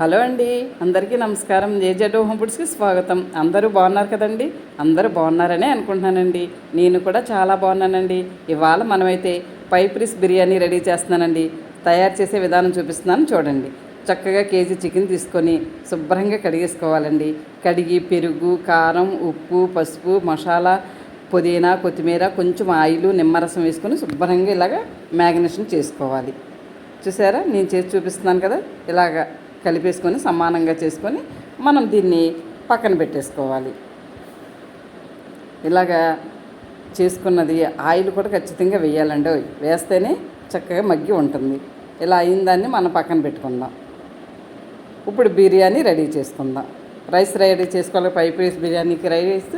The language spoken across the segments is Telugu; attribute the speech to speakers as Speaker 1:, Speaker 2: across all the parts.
Speaker 1: హలో అండి. అందరికీ నమస్కారం. జేజెడ్ హోమ్ ఫుడ్స్కి స్వాగతం. అందరూ బాగున్నారు కదండి? అందరూ బాగున్నారనే అనుకుంటున్నానండి. నేను కూడా చాలా బాగున్నానండి. ఇవాళ మనమైతే పైప్ రిస్ బిర్యానీ రెడీ చేస్తున్నానండి. తయారు చేసే విధానం చూపిస్తున్నాను చూడండి. చక్కగా కేజీ చికెన్ తీసుకొని శుభ్రంగా కడిగేసుకోవాలండి. కడిగి పెరుగు కారం ఉప్పు పసుపు మసాలా పుదీనా కొత్తిమీర కొంచెం ఆయిల్ నిమ్మరసం వేసుకొని శుభ్రంగా ఇలాగా మ్యాగ్నేషన్ చేసుకోవాలి. చూసారా? నేను చేసి చూపిస్తున్నాను కదా? ఇలాగా కలిపేసుకొని సమానంగా చేసుకొని మనం దీన్ని పక్కన పెట్టేసుకోవాలి. ఇలాగా చేసుకున్నది ఆయిల్ కూడా ఖచ్చితంగా వేయాలండి. వేస్తేనే చక్కగా మగ్గి ఉంటుంది. ఇలా అయిన దాన్ని మనం పక్కన పెట్టుకుందాం. ఇప్పుడు బిర్యానీ రెడీ చేసుకుందాం. రైస్ రెడీ చేసుకోవాలి. పైప్ రైస్ బిర్యానీకి రైస్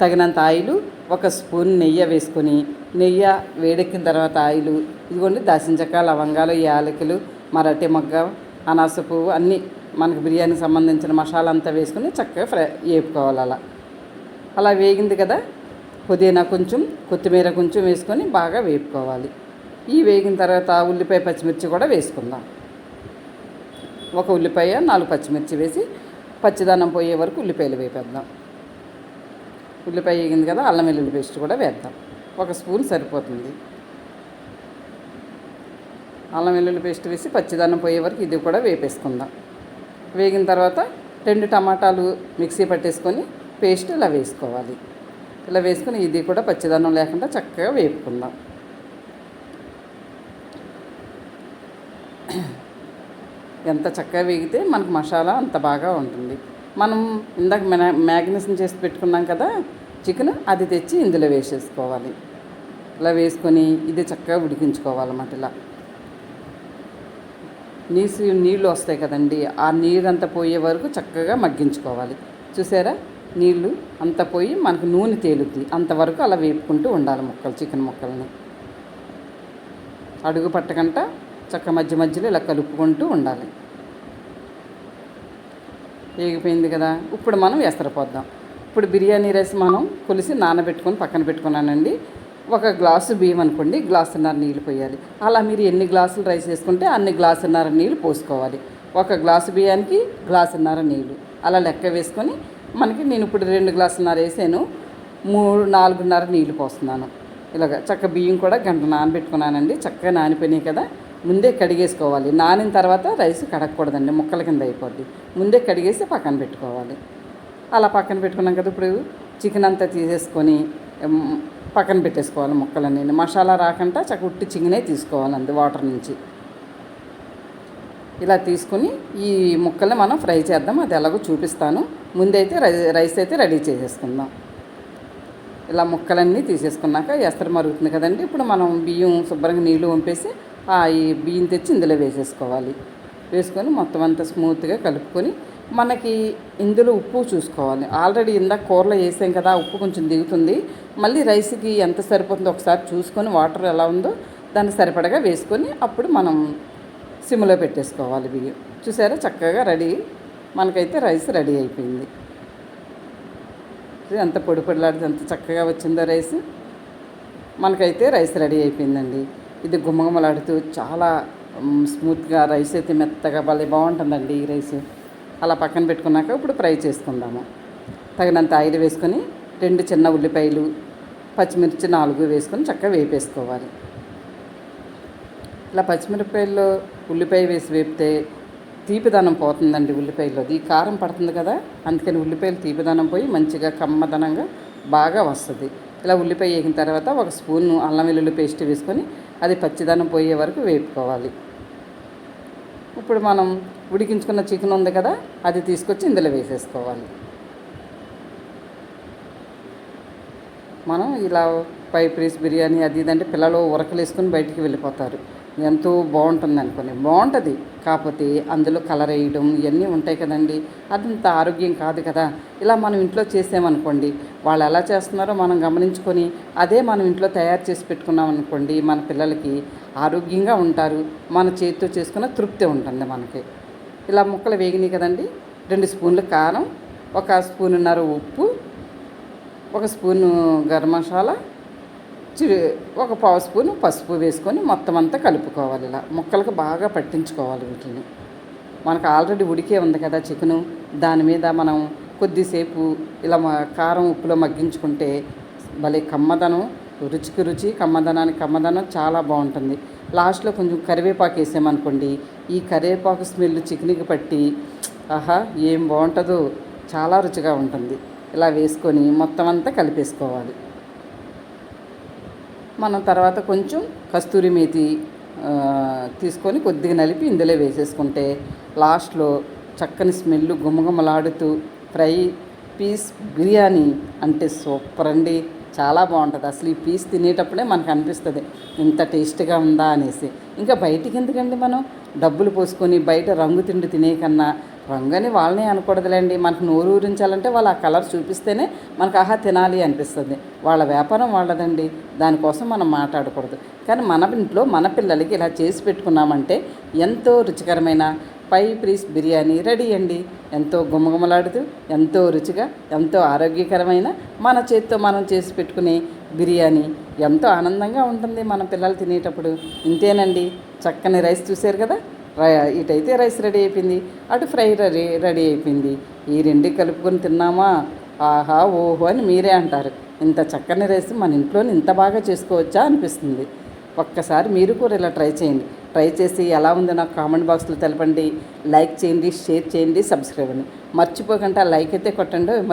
Speaker 1: తగినంత ఆయిల్ ఒక స్పూన్ నెయ్యి వేసుకొని నెయ్యి వేడెక్కిన తర్వాత ఆయిల్ ఇదిగోండి దాచిన చెక్క లవంగాలు యాలకులు మరాఠీ మొగ్గ అనాస పువ్వు అన్నీ మనకు బిర్యానీకి సంబంధించిన మసాలా అంతా వేసుకొని చక్కగా ఫ్రై వేపుకోవాలి అలా. అలా వేగింది కదా పుదీనా కొంచెం కొత్తిమీర కొంచెం వేసుకొని బాగా వేపుకోవాలి. ఈ వేగిన తర్వాత ఉల్లిపాయ పచ్చిమిర్చి కూడా వేసుకుందాం. ఒక ఉల్లిపాయ నాలుగు పచ్చిమిర్చి వేసి పచ్చిదానం పోయే వరకు ఉల్లిపాయలు వేపేద్దాం. ఉల్లిపాయ వేగింది కదా అల్లం వెల్లుల్లి పేస్ట్ కూడా వేద్దాం. ఒక స్పూన్ సరిపోతుంది. అల్లం వెల్లుల్లి పేస్ట్ వేసి పచ్చిదానం పోయే వరకు ఇది కూడా వేపేసుకుందాం. వేగిన తర్వాత రెండు టమాటాలు మిక్సీ పట్టేసుకొని పేస్ట్ ఇలా వేసుకోవాలి. ఇలా వేసుకొని ఇది కూడా పచ్చిదనం లేకుండా చక్కగా వేపుకుందాం. ఎంత చక్కగా వేగితే మనకు మసాలా అంత బాగా ఉంటుంది. మనం ఇందాక మన మ్యాగ్నేషన్ చేసి పెట్టుకున్నాం కదా చికెన్ అది తెచ్చి ఇందులో వేసేసుకోవాలి. ఇలా వేసుకొని ఇది చక్కగా ఉడికించుకోవాలన్నమాట ఇలా. నీసు నీళ్ళు వస్తాయి కదండి ఆ నీరంతా పోయే వరకు చక్కగా మగ్గించుకోవాలి. చూసారా? నీళ్ళు అంత పోయి మనకు నూనె తేలుద్ది. అంతవరకు అలా వేపుకుంటూ ఉండాలి ముక్కలు చికెన్ ముక్కల్ని. అడుగు పట్టకంట చక్క మధ్య మధ్యలో ఇలా కలుపుకుంటూ ఉండాలి. వేగిపోయింది కదా? ఇప్పుడు మనం ఎసరపోద్దాం. ఇప్పుడు బిర్యానీ రైస్ మనం కొలిసి నానబెట్టుకొని పక్కన పెట్టుకున్నానండి. ఒక గ్లాసు బియ్యం అనుకోండి గ్లాసున్నర నీళ్ళు పోయాలి. అలా మీరు ఎన్ని గ్లాసులు రైస్ వేసుకుంటే అన్ని గ్లాసున్నర నీళ్ళు పోసుకోవాలి. ఒక గ్లాసు బియ్యానికి గ్లాసున్నర నీళ్ళు అలా లెక్క వేసుకొని మనకి నేను ఇప్పుడు రెండు గ్లాసున్నర వేసాను మూడు నాలుగున్నర నీళ్ళు పోస్తున్నాను. ఇలాగ చక్క బియ్యం కూడా గంట నానబెట్టుకున్నానండి చక్కగా నానిపోయినాయి కదా. ముందే కడిగేసుకోవాలి. నానిన తర్వాత రైస్ కడగకూడదండి ముక్కల కింద అయిపోద్ది. ముందే కడిగేసి పక్కన పెట్టుకోవాలి. అలా పక్కన పెట్టుకున్నాం కదా ఇప్పుడు చికెన్ అంతా తీసేసుకొని పక్కన పెట్టేసుకోవాలి ముక్కలన్నీ. మసాలా రాకుండా చక్క ఉట్టి చికెనే తీసుకోవాలండి వాటర్ నుంచి. ఇలా తీసుకుని ఈ ముక్కల్ని మనం ఫ్రై చేద్దాం. అది ఎలాగో చూపిస్తాను. ముందైతే రై- రైస్ అయితే రెడీ చేసేసుకుందాం. ఇలా ముక్కలన్నీ తీసేసుకున్నాక ఎస్తరు మరుగుతుంది కదండి. ఇప్పుడు మనం బియ్యం శుభ్రంగా నీళ్ళు వంపేసి ఆ ఈ బియ్యం తెచ్చి ఇందులో వేసేసుకోవాలి. వేసుకొని మొత్తం అంతా స్మూత్గా కలుపుకొని మనకి ఇందులో ఉప్పు చూసుకోవాలి. ఆల్రెడీ ఇందాక కూరలో వేసాం కదా ఉప్పు కొంచెం దిగుతుంది. మళ్ళీ రైస్కి ఎంత సరిపోతుందో ఒకసారి చూసుకొని వాటర్ ఎలా ఉందో దాన్ని సరిపడగా వేసుకొని అప్పుడు మనం సిమ్లో పెట్టేసుకోవాలి బియ్యం. చూసారా? చక్కగా రెడీ. మనకైతే రైస్ రెడీ అయిపోయింది. ఎంత పొడి పొడిలాడితే ఎంత చక్కగా వచ్చిందో రైస్. మనకైతే రైస్ రెడీ అయిపోయిందండి. ఇది గుమ్మగుమలాడుతూ చాలా స్మూత్గా రైస్ అయితే మెత్తగా భలే బాగుంటుందండి ఈ రైస్. అలా పక్కన పెట్టుకున్నాక ఇప్పుడు ఫ్రై చేసుకుందాము. తగినంత ఆయిల్ వేసుకొని రెండు చిన్న ఉల్లిపాయలు పచ్చిమిర్చి నాలుగు వేసుకొని చక్కగా వేపేసుకోవాలి. ఇలా పచ్చిమిరపకాయల్లో ఉల్లిపాయ వేసి వేపితే తీపిదనం పోతుందండి ఉల్లిపాయలో ఈ కారం పడుతుంది కదా అందుకని ఉల్లిపాయలు తీపిదనం పోయి మంచిగా కమ్మదనంగా బాగా వస్తుంది. ఇలా ఉల్లిపాయ వేగిన తర్వాత ఒక స్పూన్ అల్లం వెల్లుల్లి పేస్ట్ వేసుకొని అది పచ్చిదనం పోయే వరకు వేపుకోవాలి. ఇప్పుడు మనం ఉడికించుకున్న చికెన్ ఉంది కదా అది తీసుకొచ్చి ఇందులో వేసేసుకోవాలి. మనం ఇలా పైప్ రైస్ బిర్యానీ అది ఇదంటే పిల్లలు ఉరకలు వేసుకొని బయటికి వెళ్ళిపోతారు. ఎంతో బాగుంటుంది అనుకుని బాగుంటుంది. కాకపోతే అందులో కలర్ వేయడం ఇవన్నీ ఉంటాయి కదండి. అదంత ఆరోగ్యం కాదు కదా. ఇలా మనం ఇంట్లో చేసామనుకోండి వాళ్ళు ఎలా చేస్తున్నారో మనం గమనించుకొని అదే మనం ఇంట్లో తయారు చేసి పెట్టుకున్నాం అనుకోండి మన పిల్లలకి ఆరోగ్యంగా ఉంటారు. మన చేతితో చేసుకున్న తృప్తి ఉంటుంది మనకి. ఇలా ముక్కలు వేగినాయి కదండి. రెండు స్పూన్లు కారం ఒక స్పూనున్నర ఉప్పు ఒక స్పూను గరం మసాలా ఒక పావు స్పూను పసుపు వేసుకొని మొత్తం అంతా కలుపుకోవాలి ఇలా. ముక్కలకు బాగా పట్టించుకోవాలి వీటిని. మనకు ఆల్రెడీ ఉడికే ఉంది కదా చికెను. దాని మీద మనం కొద్దిసేపు ఇలా కారం ఉప్పులో మగ్గించుకుంటే భలే కమ్మదనం రుచికి రుచి కమ్మదనానికి కమ్మదనం చాలా బాగుంటుంది. లాస్ట్లో కొంచెం కరివేపాకు వేసామనుకోండి ఈ కరివేపాకు స్మెల్ చికెన్కి పట్టి ఆహా ఏం బాగుంటుందో చాలా రుచిగా ఉంటుంది. ఇలా వేసుకొని మొత్తం అంతా కలిపేసుకోవాలి. మనం తర్వాత కొంచెం కస్తూరి మేతి తీసుకొని కొద్దిగా నలిపి ఇందులో వేసేసుకుంటే లాస్ట్లో చక్కని స్మెల్ గుమగుమలాడుతూ ఫ్రై పీస్ బిర్యానీ అంటే సూపర్ అండి. చాలా బాగుంటుంది. అసలు ఈ పీస్ తినేటప్పుడే మనకు అనిపిస్తుంది ఇంత టేస్ట్గా ఉందా అనేసి. ఇంకా బయటికి ఎందుకండి మనం? డబ్బులు పోసుకొని బయట రంగు తిండి తినే కన్నా రంగు అని వాళ్ళనే అనకూడదులేండి. మనకు నోరు ఊరించాలంటే వాళ్ళు ఆ కలర్ చూపిస్తేనే మనకు ఆహా తినాలి అనిపిస్తుంది. వాళ్ళ వ్యాపారం వాళ్ళదండి. దానికోసం మనం మాట్లాడకూడదు. కానీ మన ఇంట్లో మన పిల్లలకి ఇలా చేసి పెట్టుకున్నామంటే ఎంతో రుచికరమైన పై ప్రీస్ బిర్యానీ రెడీ అండి. ఎంతో గుమగుమలాడుతూ ఎంతో రుచిగా ఎంతో ఆరోగ్యకరమైన మన చేతితో మనం చేసి పెట్టుకునే బిర్యానీ. ఎంతో ఆనందంగా ఉంటుంది మన పిల్లలు తినేటప్పుడు. ఇంతేనండి చక్కని రైస్ చూశారు కదా? రై- ఇటైతే రైస్ రెడీ అయిపోయింది. అటు ఫ్రై రెడీ రెడీ అయిపోయింది. ఈ రెండు కలుపుకొని తిన్నామా? ఆహా ఓహో అని మీరే అంటారు. ఇంత చక్కని రైస్ మన ఇంట్లోనే ఇంత బాగా చేసుకోవచ్చా అనిపిస్తుంది. ఒక్కసారి మీరు కూడా ఇలా ట్రై చేయండి. ట్రై చేసి ఎలా ఉందో నాకు కామెంట్ బాక్స్లో తెలపండి. లైక్ చేయండి షేర్ చేయండి సబ్స్క్రైబ్ అండి మర్చిపోకుండా లైక్ అయితే కొట్టండి.